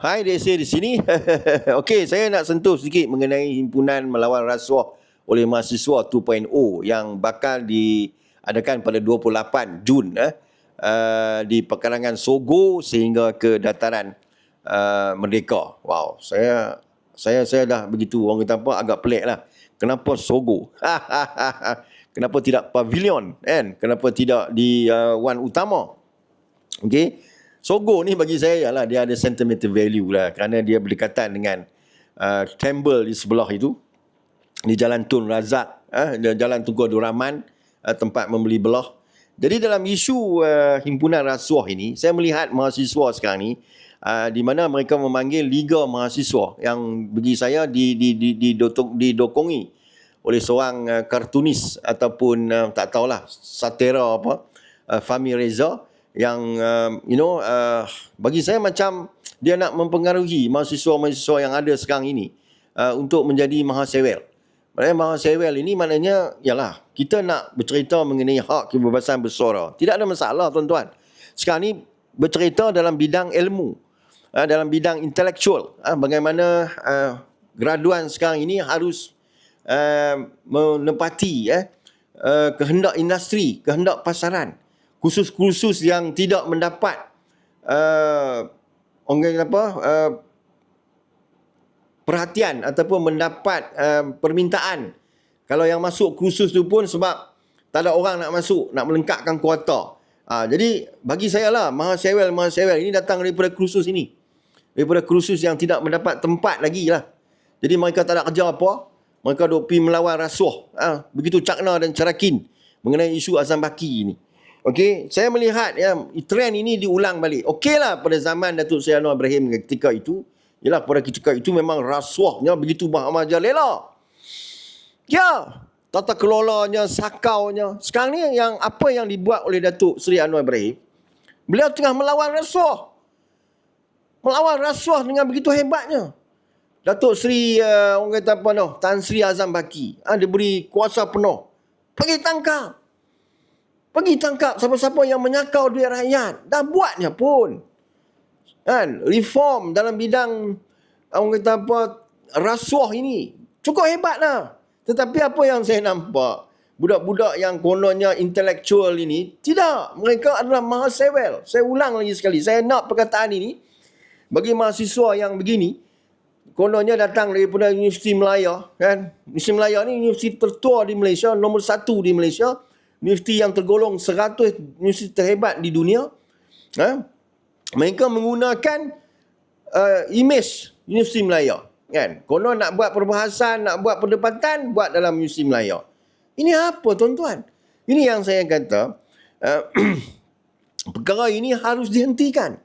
Hai DSA di sini. Okey, saya nak sentuh sedikit mengenai himpunan melawan rasuah oleh mahasiswa 2.0 yang bakal diadakan pada 28 Jun eh, uh, di pekarangan Sogo sehingga ke dataran uh, Merdeka. Wow, saya saya saya dah begitu orang kata apa agak pelik lah. Kenapa Sogo? Kenapa tidak pavilion kan? Kenapa tidak di uh, Wan Utama? Okey. Sogo ni bagi saya ialah dia ada sentimental value lah kerana dia berdekatan dengan uh, Campbell di sebelah itu di Jalan Tun Razak, uh, Jalan Tunku Abdul Rahman, uh, tempat membeli belah. Jadi dalam isu uh, himpunan rasuah ini, saya melihat mahasiswa sekarang ni uh, di mana mereka memanggil Liga Mahasiswa yang bagi saya di di di didokongi oleh seorang uh, kartunis ataupun uh, tak tahulah satira apa uh, Fahmi Reza yang uh, you know uh, bagi saya macam dia nak mempengaruhi mahasiswa-mahasiswa yang ada sekarang ini uh, untuk menjadi mahasiswa. Maknanya mahasiswa ini maknanya ialah kita nak bercerita mengenai hak kebebasan bersuara. Tidak ada masalah tuan-tuan. Sekarang ni bercerita dalam bidang ilmu, uh, dalam bidang intelektual. Uh, bagaimana uh, graduan sekarang ini harus uh, menepati uh, uh, kehendak industri, kehendak pasaran khusus-khusus yang tidak mendapat uh, orang apa uh, perhatian ataupun mendapat uh, permintaan. Kalau yang masuk khusus tu pun sebab tak ada orang nak masuk nak melengkapkan kuota. Uh, jadi bagi saya lah mahasiswa mahasiswa ini datang daripada khusus ini. Daripada khusus yang tidak mendapat tempat lagi lah. Jadi mereka tak ada kerja apa mereka duk pergi melawan rasuah. Uh, begitu cakna dan cerakin mengenai isu azam baki ini Okey, saya melihat ya trend ini diulang balik. Okeylah pada zaman Datuk Seri Anwar Ibrahim ketika itu, ialah pada ketika itu memang rasuahnya begitu merajalela. Ya, tata kelolanya, sakaunya. Sekarang ni yang apa yang dibuat oleh Datuk Seri Anwar Ibrahim, beliau tengah melawan rasuah. Melawan rasuah dengan begitu hebatnya. Datuk Seri uh, orang kata apa noh, Tan Sri Azam Baki, ha, dia beri kuasa penuh. Pergi tangkap. Pergi tangkap siapa-siapa yang menyakau duit rakyat. Dah buatnya pun. Kan? Reform dalam bidang orang kata apa rasuah ini. Cukup hebat lah. Tetapi apa yang saya nampak. Budak-budak yang kononnya intelektual ini. Tidak. Mereka adalah mahasiswa. Saya ulang lagi sekali. Saya nak perkataan ini. Bagi mahasiswa yang begini. Kononnya datang daripada Universiti Melaya. Kan? Universiti Melaya ni universiti tertua di Malaysia. Nombor satu di Malaysia universiti yang tergolong 100 universiti terhebat di dunia ha? mereka menggunakan uh, image Universiti Melaya kan? Konon nak buat perbahasan nak buat perdebatan buat dalam Universiti Melaya. Ini apa tuan-tuan? Ini yang saya kata uh, perkara ini harus dihentikan.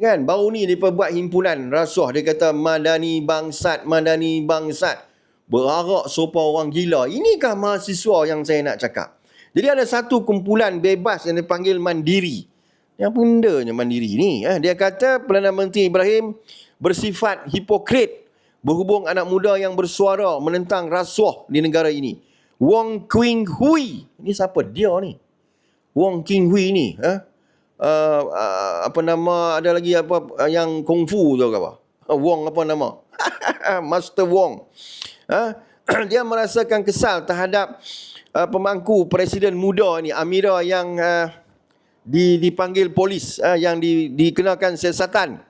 Kan? Baru ni dia buat himpunan rasuah. Dia kata madani bangsat madani bangsat. Berarak sopa orang gila. Inikah mahasiswa yang saya nak cakap jadi ada satu kumpulan bebas yang dipanggil Mandiri. Yang pundanya Mandiri ni. Eh. Dia kata Perdana Menteri Ibrahim bersifat hipokrit berhubung anak muda yang bersuara menentang rasuah di negara ini. Wong Qing Hui. Ini siapa dia ni? Wong Qing Hui ni. Eh. Uh, uh, apa nama ada lagi apa uh, yang kungfu tu apa? Uh, Wong apa nama? Master Wong. Uh, dia merasakan kesal terhadap uh, pemangku presiden muda ni Amira yang uh, di, dipanggil polis uh, yang di, dikenakan siasatan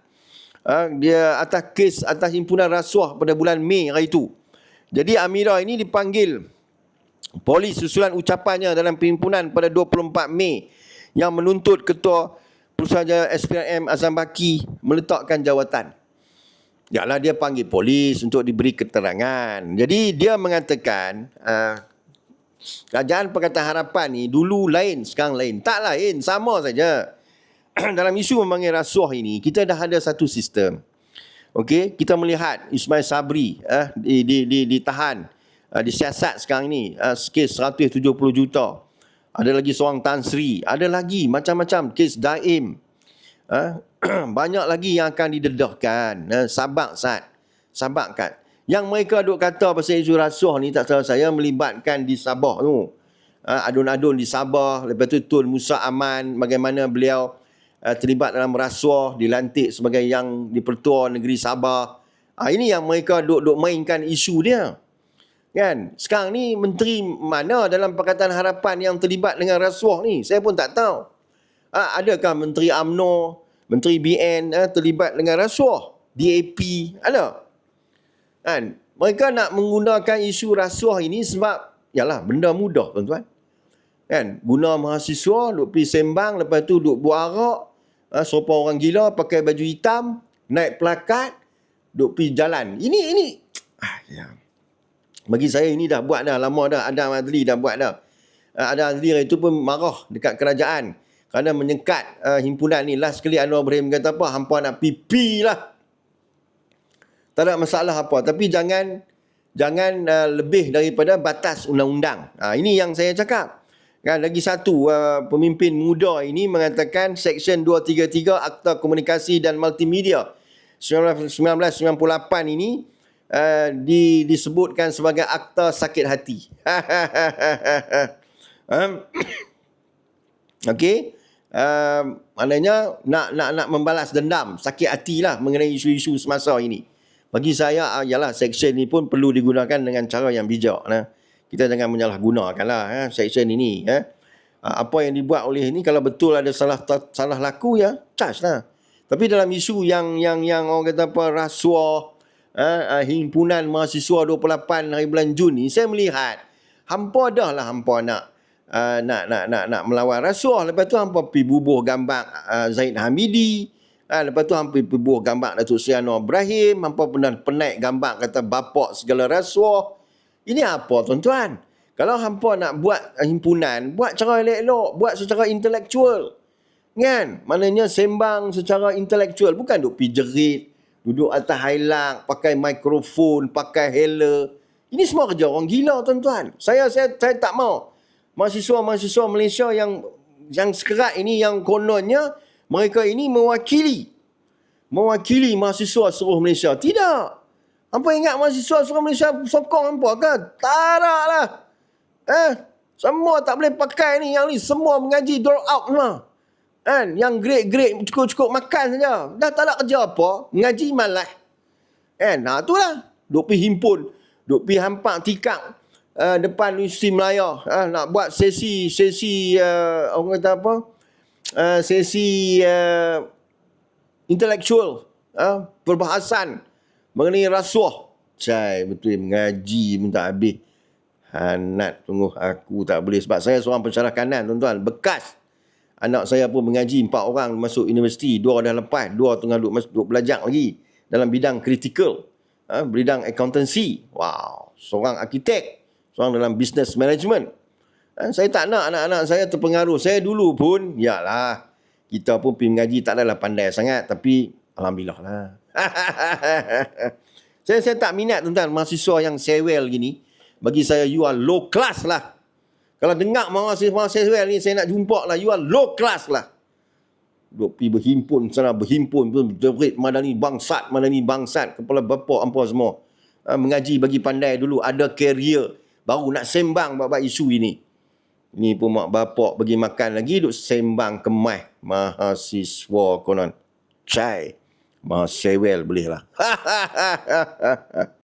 uh, dia atas kes atas himpunan rasuah pada bulan Mei hari itu. Jadi Amira ini dipanggil polis susulan ucapannya dalam perhimpunan pada 24 Mei yang menuntut ketua Pusatjaya SPRM Azam Baki meletakkan jawatan. Yalah dia panggil polis untuk diberi keterangan. Jadi dia mengatakan uh, Kerajaan Pakatan Harapan ni dulu lain, sekarang lain. Tak lain, sama saja. Dalam isu memanggil rasuah ini, kita dah ada satu sistem. Okey, kita melihat Ismail Sabri eh, di, di, di, ditahan, uh, disiasat sekarang ini, uh, kes 170 juta. Ada lagi seorang Tan Sri, ada lagi macam-macam kes Daim. Uh, banyak lagi yang akan didedahkan. Uh, sabak, Sat. Sabak, Kat. Yang mereka duk kata pasal isu rasuah ni tak salah saya melibatkan di Sabah tu. Ha, adun-adun di Sabah. Lepas tu Tun Musa Aman bagaimana beliau uh, terlibat dalam rasuah, dilantik sebagai yang di-Pertua Negeri Sabah. Ah ini yang mereka duk-duk mainkan isu dia. Kan? Sekarang ni menteri mana dalam Pakatan Harapan yang terlibat dengan rasuah ni? Saya pun tak tahu. Ah adakah menteri AMNO, menteri BN eh, terlibat dengan rasuah? DAP ada? Kan? Mereka nak menggunakan isu rasuah ini sebab yalah benda mudah tuan-tuan. Kan? Guna mahasiswa duk pergi sembang lepas tu duk buat arak, ah, sopa orang gila pakai baju hitam, naik pelakat, duk pergi jalan. Ini ini ah ya. Bagi saya ini dah buat dah lama dah Adam Adli dah buat dah. Uh, Adam Adli itu pun marah dekat kerajaan kerana menyekat uh, himpunan ni. Last sekali Anwar Ibrahim kata apa? Hampa nak pipi lah. Tak ada masalah apa. Tapi jangan jangan uh, lebih daripada batas undang-undang. Uh, ini yang saya cakap. Kan lagi satu uh, pemimpin muda ini mengatakan Seksyen 233 Akta Komunikasi dan Multimedia 1998 ini uh, di, disebutkan sebagai akta sakit hati. um, Okey. Um, maknanya nak nak nak membalas dendam, sakit hati lah mengenai isu-isu semasa ini. Bagi saya, uh, yalah, seksyen ini pun perlu digunakan dengan cara yang bijak. Nah. Kita jangan menyalahgunakan lah eh, seksyen ini. Eh. Uh, apa yang dibuat oleh ini, kalau betul ada salah salah laku, ya charge lah. Tapi dalam isu yang yang yang orang kata apa, rasuah, uh, himpunan mahasiswa 28 hari bulan Jun ni saya melihat hampa dah lah hampa nak uh, nak nak nak nak melawan rasuah lepas tu hampa pergi bubuh gambar uh, Zaid Hamidi uh, lepas tu hampa pergi bubuh gambar Datuk Anwar Ibrahim hampa pernah penaik gambar kata bapak segala rasuah ini apa tuan-tuan kalau hampa nak buat himpunan buat cara elok-elok buat secara intelektual kan maknanya sembang secara intelektual bukan duk pi jerit duduk atas highlight, pakai mikrofon, pakai hela. Ini semua kerja orang gila tuan-tuan. Saya saya saya tak mau. Mahasiswa-mahasiswa Malaysia yang yang sekerat ini yang kononnya mereka ini mewakili mewakili mahasiswa seluruh Malaysia. Tidak. Apa ingat mahasiswa seluruh Malaysia sokong apa ke? Tak lah. Eh, semua tak boleh pakai ni. Yang ni semua mengaji drop out semua. Kan? Yang great-great cukup-cukup makan saja. Dah tak nak kerja apa. Ngaji malah. Kan? Nah, itulah. Duk pergi himpun. Duk pergi hampak tikak. Uh, depan Universiti Melaya. Uh, nak buat sesi, sesi, uh, orang kata apa? Uh, sesi uh, intellectual. Uh, perbahasan. Mengenai rasuah. Cai, betul mengaji pun tak habis. Hanat tunggu aku tak boleh. Sebab saya seorang pensyarah kanan tuan-tuan. Bekas. Anak saya pun mengaji empat orang masuk universiti. Dua dah lepas. Dua tengah duduk, duduk belajar lagi. Dalam bidang critical. Ha, bidang accountancy. Wow. Seorang arkitek. Seorang dalam business management. Ha, saya tak nak anak-anak saya terpengaruh. Saya dulu pun, ya lah. Kita pun pergi mengaji tak adalah pandai sangat. Tapi, Alhamdulillah lah. saya, saya tak minat tentang mahasiswa yang sewel gini. Bagi saya, you are low class lah. Kalau dengar mahasiswa ni saya nak jumpa lah. You are low class lah. Duk pergi berhimpun sana berhimpun. Berit madani bangsat, madani bangsat. Kepala bapa apa semua. Ha, mengaji bagi pandai dulu. Ada career. Baru nak sembang bab isu ini. Ini pun mak bapak bagi makan lagi. Duk sembang kemah. Mahasiswa konon. Cai. Mahasiswa boleh lah.